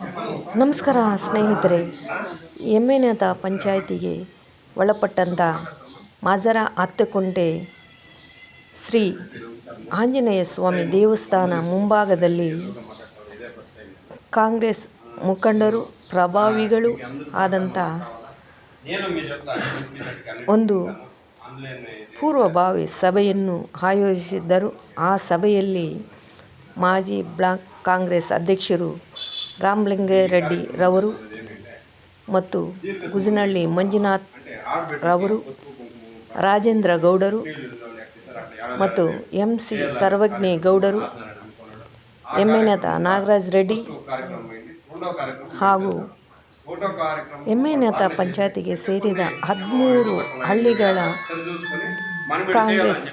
ನಮಸ್ಕಾರ, ಸ್ನೇಹಿತರೆ. ಎಮ್ಮೆನದ ಪಂಚಾಯಿತಿಗೆ ಒಳಪಟ್ಟಂಥ ಮಾಜರ ಹತ್ತುಕುಂಟೆ ಶ್ರೀ ಆಂಜನೇಯ ಸ್ವಾಮಿ ದೇವಸ್ಥಾನ ಮುಂಭಾಗದಲ್ಲಿ ಕಾಂಗ್ರೆಸ್ ಮುಖಂಡರು, ಪ್ರಭಾವಿಗಳು ಆದಂಥ ಒಂದು ಪೂರ್ವಭಾವಿ ಸಭೆಯನ್ನು ಆಯೋಜಿಸಿದ್ದರು. ಆ ಸಭೆಯಲ್ಲಿ ಮಾಜಿ ಬ್ಲಾಕ್ ಕಾಂಗ್ರೆಸ್ ಅಧ್ಯಕ್ಷರು ರಾಮಲಿಂಗಾರೆಡ್ಡಿ ರವರು ಮತ್ತು ಗುಜನಹಳ್ಳಿ ಮಂಜುನಾಥ್ ರವರು, ರಾಜೇಂದ್ರ ಗೌಡರು ಮತ್ತು ಎಂ ಸಿ ಸರ್ವಜ್ಞೆ ಗೌಡರು ಎಮ್ಮೆನತ ನಾಗರಾಜ್ ರೆಡ್ಡಿ ಹಾಗೂ ಎಮ್ಮೆನತ ಪಂಚಾಯತಿಗೆ ಸೇರಿದ ಹದಿಮೂರು ಹಳ್ಳಿಗಳ ಕಾಂಗ್ರೆಸ್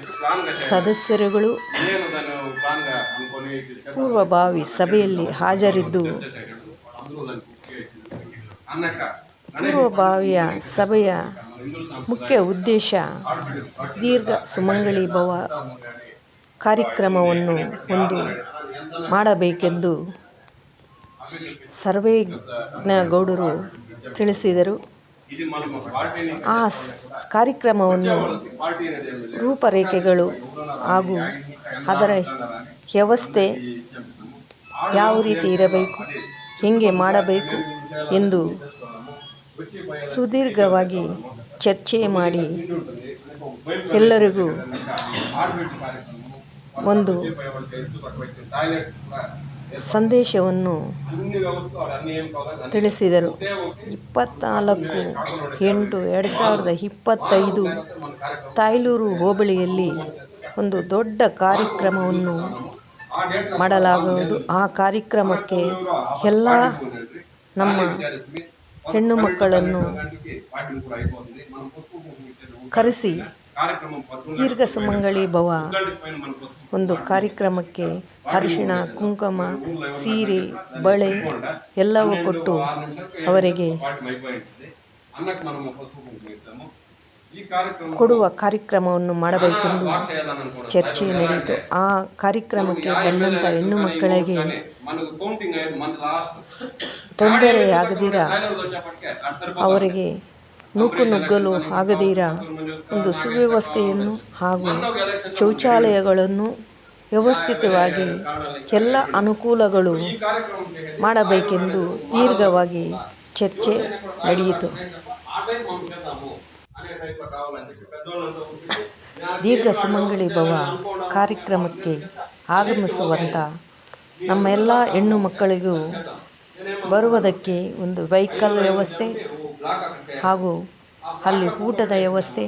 ಸದಸ್ಯರುಗಳು ಪೂರ್ವಭಾವಿ ಸಭೆಯಲ್ಲಿ ಹಾಜರಿದ್ದು ಪೂರ್ವಭಾವಿಯ ಸಭೆಯ ಮುಖ್ಯ ಉದ್ದೇಶ ದೀರ್ಘ ಸುಮಂಗಳಿ ಭವ ಕಾರ್ಯಕ್ರಮವನ್ನು ಒಂದು ಮಾಡಬೇಕೆಂದು ಸರ್ವೇಜ್ಞ ಗೌಡರು ತಿಳಿಸಿದರು. ಆ ಕಾರ್ಯಕ್ರಮವನ್ನು ರೂಪರೇಖೆಗಳು ಹಾಗೂ ಅದರ ವ್ಯವಸ್ಥೆ ಯಾವ ರೀತಿ ಇರಬೇಕು, ಹೇಗೆ ಮಾಡಬೇಕು ಎಂದು ಸುದೀರ್ಘವಾಗಿ ಚರ್ಚೆ ಮಾಡಿ ಎಲ್ಲರಿಗೂ ಒಂದು ಸಂದೇಶವನ್ನು ತಿಳಿಸಿದರು. ಇಪ್ಪತ್ತ್ನಾಲ್ಕು ಎಂಟು ಎರಡು ಸಾವಿರದ ಇಪ್ಪತ್ತೈದು ತಾಯ್ಲೂರು ಹೋಬಳಿಯಲ್ಲಿ ಒಂದು ದೊಡ್ಡ ಕಾರ್ಯಕ್ರಮವನ್ನು ಮಾಡಲಾಗುವುದು. ಆ ಕಾರ್ಯಕ್ರಮಕ್ಕೆ ಎಲ್ಲ ನಮ್ಮ ಹೆಣ್ಣು ಮಕ್ಕಳನ್ನು ಕರೆಸಿ ದೀರ್ಘ ಸುಮಂಗಳಿ ಭವ ಒಂದು ಕಾರ್ಯಕ್ರಮಕ್ಕೆ ಅರಿಶಿಣ, ಕುಂಕುಮ, ಸೀರೆ, ಬಳೆ ಎಲ್ಲವೂ ಕೊಟ್ಟು ಅವರಿಗೆ ಕೊಡುವ ಕಾರ್ಯಕ್ರಮವನ್ನು ಮಾಡಬೇಕೆಂದು ಚರ್ಚೆ ನಡೆಯಿತು. ಆ ಕಾರ್ಯಕ್ರಮಕ್ಕೆ ಬಂದಂಥ ಹೆಣ್ಣು ಮಕ್ಕಳಿಗೆ ತೊಂದರೆಯಾಗದಿರ ಅವರಿಗೆ ನೂಕು ನುಗ್ಗಲು ಆಗದಿರ? ಒಂದು ಸುವ್ಯವಸ್ಥೆಯನ್ನು ಹಾಗೂ ಶೌಚಾಲಯಗಳನ್ನು ವ್ಯವಸ್ಥಿತವಾಗಿ ಎಲ್ಲ ಅನುಕೂಲಗಳು ಮಾಡಬೇಕೆಂದು ದೀರ್ಘವಾಗಿ ಚರ್ಚೆ ನಡೆಯಿತು. ದೀರ್ಘ ಸುಮಂಗಳಿ ಭವ ಕಾರ್ಯಕ್ರಮಕ್ಕೆ ಆಗಮಿಸುವಂಥ ನಮ್ಮ ಎಲ್ಲ ಹೆಣ್ಣು ಮಕ್ಕಳಿಗೂ ಬರುವುದಕ್ಕೆ ಒಂದು ವೆಹಿಕಲ್ ವ್ಯವಸ್ಥೆ ಹಾಗೂ ಅಲ್ಲಿ ಊಟದ ವ್ಯವಸ್ಥೆ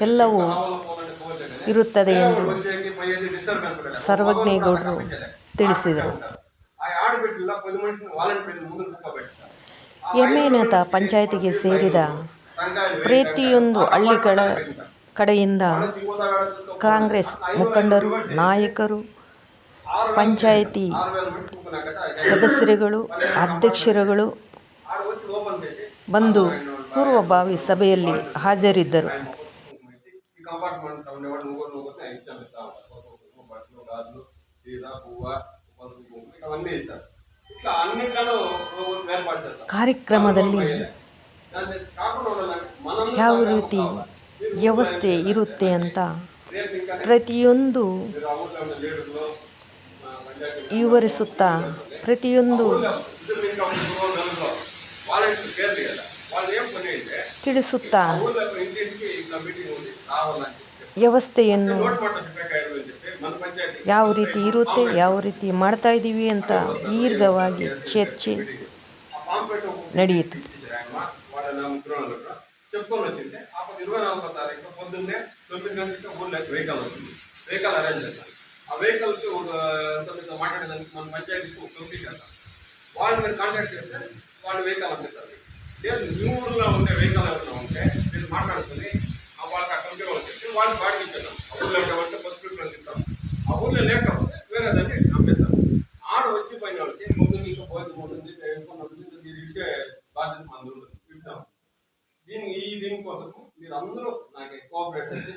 ಎಲ್ಲವೂ ಇರುತ್ತದೆ ಎಂದು ಸರ್ವಜ್ಞೇಗೌಡರು ತಿಳಿಸಿದರು. ಎಮ್ಮೆನಾಥ ಪಂಚಾಯತಿಗೆ ಸೇರಿದ ಪ್ರತಿಯೊಂದು ಹಳ್ಳಿಗಳ ಕಡೆಯಿಂದ ಕಾಂಗ್ರೆಸ್ ಮುಖಂಡರು ನಾಯಕರು ಪಂಚಾಯಿತಿ ಸದಸ್ಯರುಗಳು ಅಧ್ಯಕ್ಷರುಗಳು ಬಂದು ಪೂರ್ವಭಾವಿ ಸಭೆಯಲ್ಲಿ ಹಾಜರಿದ್ದರು. ಕಾರ್ಯಕ್ರಮದಲ್ಲಿ ಯಾವ ರೀತಿ ವ್ಯವಸ್ಥೆ ಇರುತ್ತೆ ಅಂತ ಪ್ರತಿಯೊಂದು ವಿವರಿಸುತ್ತಾ, ಪ್ರತಿಯೊಂದು ತಿಳಿಸುತ್ತಾ ವ್ಯವಸ್ಥೆಯನ್ನು ಯಾವ ರೀತಿ ಇರುತ್ತೆ, ಯಾವ ರೀತಿ ಮಾಡ್ತಾ ಇದ್ದೀವಿ ಅಂತ ದೀರ್ಘವಾಗಿ ಚರ್ಚೆ ನಡೆಯಿತು ఆయన వాళ్ళ నా ముగ్గురు చెప్పుకొని వచ్చింది అప్పుడు ఇరవై నాలుగో తారీఖు పొద్దున్నే తొమ్మిది గంటలకి ఊళ్ళో వెహికల్ వచ్చింది వెహికల్ అరేంజ్ చేస్తాం ఆ వెహికల్కి ఒక ఎంతమంది మాట్లాడేదానికి మన పంచాయతీకి ఒక కమిటీ చేస్తాం వాళ్ళు మీరు కాంటాక్ట్ చేస్తే వాళ్ళు వెహికల్ అందిస్తారు లేదు మీ ఊళ్ళో ఉండే వెహికల్ ఏమైనా ఉంటే మీరు మాట్లాడుకుని ఆ వాళ్ళకి ఆ కమిటీ వాళ్ళకి చెప్పి వాళ్ళు బాడీ ఇచ్చేద్దాం ఆ ఊళ్ళో ఉంటే ఫస్ట్ ప్రిఫరెన్స్ ఇస్తాం ఆ ఊళ్ళో లేకపోతే దీనికోసం మీరు అందరూ నాకు కోఆపరేట్ చేసి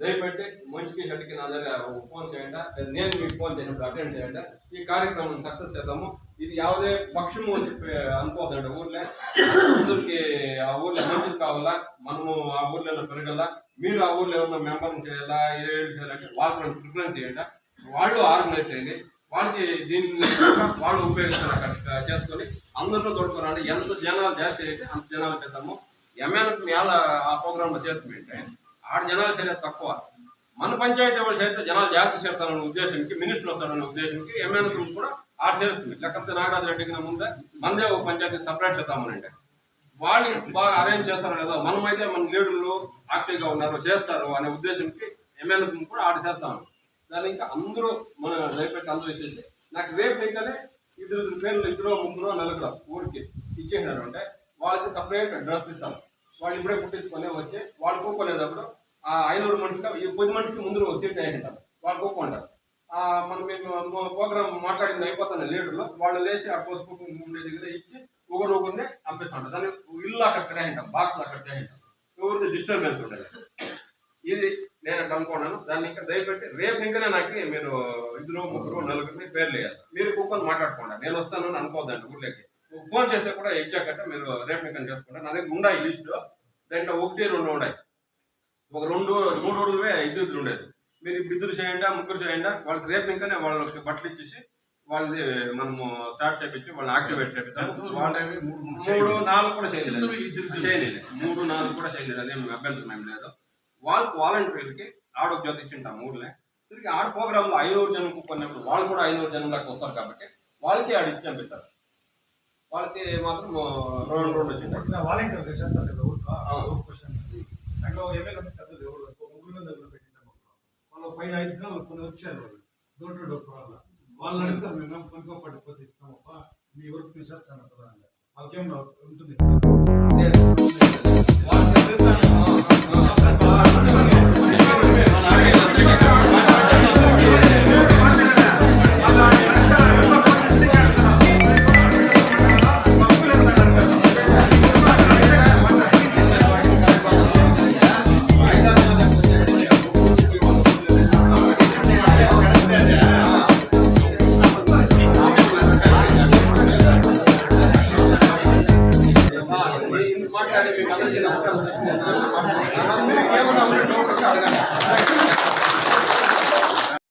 దయపెట్టి మంచి చెట్టుకి నా దగ్గర ఫోన్ చేయండి. నేను మీకు ఫోన్ చేసినప్పుడు అటెండ్ చేయండి. ఈ కార్యక్రమం సక్సెస్ చేద్దాము. ఇది యావదే పక్షము అని చెప్పి అనుకోదండి ఊర్లో. అందరికి ఆ ఊర్లో మంచిది కావాలా? మనము ఆ ఊర్లో పెరగల? మీరు ఆ ఊర్లో ఉన్న మెంబర్ని చేయాలా? ఏడు చేయాలంటే వాళ్ళు ప్రిఫరెన్స్ చేయండి. వాళ్ళు ఆర్గనైజ్ చేయండి. వాళ్ళకి దీని వాళ్ళు ఉపయోగిస్తారు అక్కడ చేసుకొని అందరిలో తోడుకోరండి ఎంత జనాలు జాస్తి అయితే అంత జనాలు చేద్దాము. ఎంఎల్ఏ మేళ ఆ ప్రోగ్రాంలో చేస్తుంటే ఆడ జనాలు చేసేది తక్కువ. మన పంచాయతీ వాళ్ళు చేస్తే జనాలు జాగ్రత్త చేస్తారన్న ఉద్దేశంకి మినిస్టర్ వస్తారనే ఉద్దేశంకి ఎమ్మెల్యే కూడా ఆడ చేస్తుంది లేకపోతే నాగరాజు రెడ్డికి ముందే మనదే ఒక పంచాయతీ సపరేట్ చేద్దామనంటే. వాళ్ళు బాగా అరేంజ్ చేస్తారో లేదో మనమైతే మన లీడర్లు యాక్టివ్గా ఉన్నారు చేస్తారు అనే ఉద్దేశంకి ఎమ్మెల్యే కూడా ఆడ చేస్తాము. దాని ఇంకా అందరూ మన రేపటి అందరూ ఇచ్చేసి నాకు రేపు ఇంకానే ఇద్దరు ఇద్దరు పేర్లు ఇద్దరు ముగ్గురు నలుగురు ఊరికి ఇచ్చేసినారు అంటే వాళ్ళకి సపరేట్ డ్రెస్ ఇస్తాను వాళ్ళు ఇప్పుడే పుట్టించుకొని వచ్చి వాళ్ళు కూకోలేదప్పుడు ఆ ఐనూరు మనిషికి ఈ పది మనిషికి ముందు ఒక సీట్ వేసింటారు వాళ్ళు కోకుంటారు ఆ మనం మేము ప్రోగ్రామ్ మాట్లాడింది అయిపోతున్న లీడర్లో. వాళ్ళు లేచి ఆ పోస్ట్ ఉండే దగ్గర ఇచ్చి ఒకరు ఒకరిని పంపిస్తుంటారు దాన్ని ఇల్లు అక్కడ కట్టేసింటాం బాక్స్ అక్కడ కట్టేసింటాం ఎవరిని డిస్టర్బెన్స్ ఉండదు. ఇది నేను అట్లా అనుకున్నాను. దాన్ని ఇంకా దయపెట్టి రేపు ఇంకనే నాకు మీరు ఇద్దరు ముగ్గురు నలుగురిని పేర్లు వేయాలి. మీరు కూర్చొని మాట్లాడుకోండి. నేను వస్తాను అనుకోవద్దండి ఊళ్ళోకి ఫోన్ చేస్తే కూడా ఇచ్చాకంటే మీరు రేపు ఇంకా చేసుకుంటారు. నా దగ్గర ఉండాయి లిస్ట్. దాంట్లో ఒకటి రెండు ఉన్నాయి ఒక రెండు మూడు రోజులవే ఇద్దరు ఇద్దరు ఉండేది. మీరు ఇప్పుడు ఇద్దరు చేయండి ముగ్గురు చేయండి వాళ్ళకి రేపు ఇంకానే వాళ్ళకి బట్టలు ఇచ్చేసి వాళ్ళది మనము స్టార్ట్ చేపించి వాళ్ళని యాక్టివేట్ చేపిస్తాము వాళ్ళ మూడు నాలుగు కూడా చేయలేదు. చేయలేదు. మూడు నాలుగు కూడా చేయలేదు. అదేం అభ్యంతరం ఏం లేదు. వాళ్ళకి వాలంటీర్లకి ఆడొక జ్యోతి ఇచ్చింటాం ఊర్లే. తిరిగి ఆడ ప్రోగ్రాంలో ఐనూరు జనం కొన్నప్పుడు వాళ్ళు కూడా ఐనూరు జనం దాకా వస్తారు కాబట్టి వాళ్ళకి ఆడ ఇచ్చి పంపిస్తారు వాళ్ళకి మాత్రం రెండు రెండు వచ్చింటాయి వాలంటీర్ చేస్తారు కదా. ఊరు క్వశ్చన్. దాంట్లో ఎమ్మెల్యే పెద్దది ఎవరు ముగ్గురు దగ్గర పెట్టింటాం వాళ్ళు పైన ఐదు కొన్ని వచ్చారు వాళ్ళు. డోర్ టు డోర్ ప్రాబ్లం వాళ్ళని అడిగితే మేము కొనుక్కోపడి పోతే ఇస్తామప్ప మీ వర్క్ మేము చేస్తాను కదా వాళ్ళకేం ఉంటుంది. వాళ్ళకి